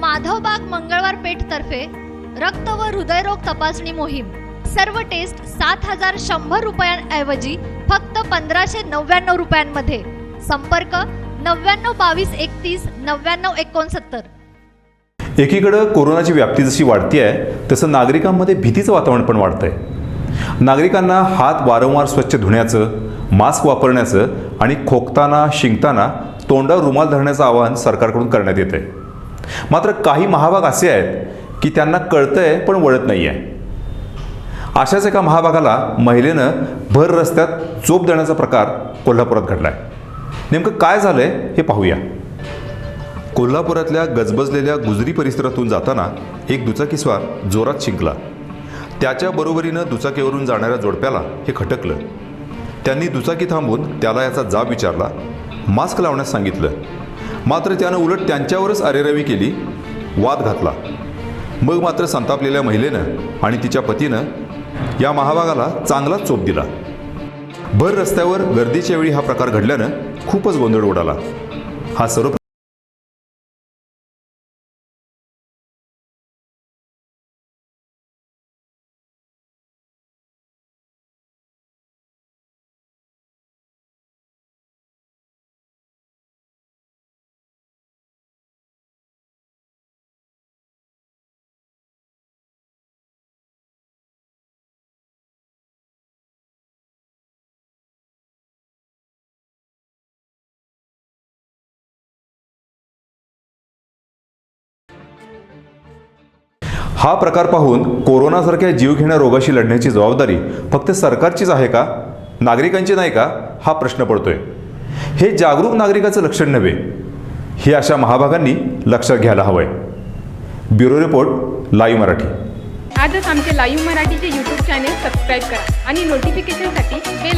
माधवबाग मंगळवार पेठ तर्फे रक्त व हृदयरोग तपासणी मोहीम. सर्व टेस्ट सात हजार शंभर रुपयांऐवजी फक्त पंधराशे नव्याण्णव रुपयांमध्ये. संपर्क नव्याण्णव बावीस एकतीस नव्याण्णव एकोणसत्तर. एकीकडं कोरोनाची व्याप्ती जशी वाढती आहे तसं नागरिकांमध्ये भीतीचं वातावरण पण वाढतंय. नागरिकांना हात वारंवार स्वच्छ धुण्याचं मास्क वापरण्याचं आणि खोकताना शिंकताना तोंडावर रुमाल धरण्याचं आवाहन सरकारकडून करण्यात येत आहे मात्र काही महाभाग असे आहेत की त्यांना कळतंय पण वळत नाही आहे अशाच एका महाभागाला महिलेनं भर रस्त्यात चोप देण्याचा प्रकार कोल्हापुरात घडला आहे नेमकं काय झालं आहे हे पाहूया. कोल्हापुरातल्या गजबजलेल्या गुजरी परिसरातून जाताना एक दुचाकीस्वार जोरात शिंकला. त्याच्या बरोबरीनं दुचाकीवरून जाणाऱ्या जोडप्याला हे खटकलं. त्यांनी दुचाकी थांबून त्याला याचा जाब विचारला. मास्क लावण्यास सांगितलं. मात्र त्यानं उलट त्यांच्यावरच अरेरवी केली वाद घातला. मग मात्र संतापलेल्या महिलेनं आणि तिच्या पतीनं या महाभागाला चांगलाच चोप दिला. भर रस्त्यावर गर्दीच्या वेळी हा प्रकार घडल्यानं खूपच गोंधळ उडाला हा सर्व हा प्रकार पाहून कोरोनासारख्या जीवघेण्या रोगाशी लढण्याची जबाबदारी फक्त सरकारचीच आहे का? नागरिकांची नाही का? हा प्रश्न पडतोय. हे जागरूक नागरिकाचं लक्षण नव्हे. हे अशा महाभागांनी लक्षात घ्यायला हवंय. Bureau report live Marathi. आजच आमचे लाईव्ह मराठीचे यूट्यूब चॅनेल सबस्क्राईब करा आणि नोटिफिकेशनसाठी बेल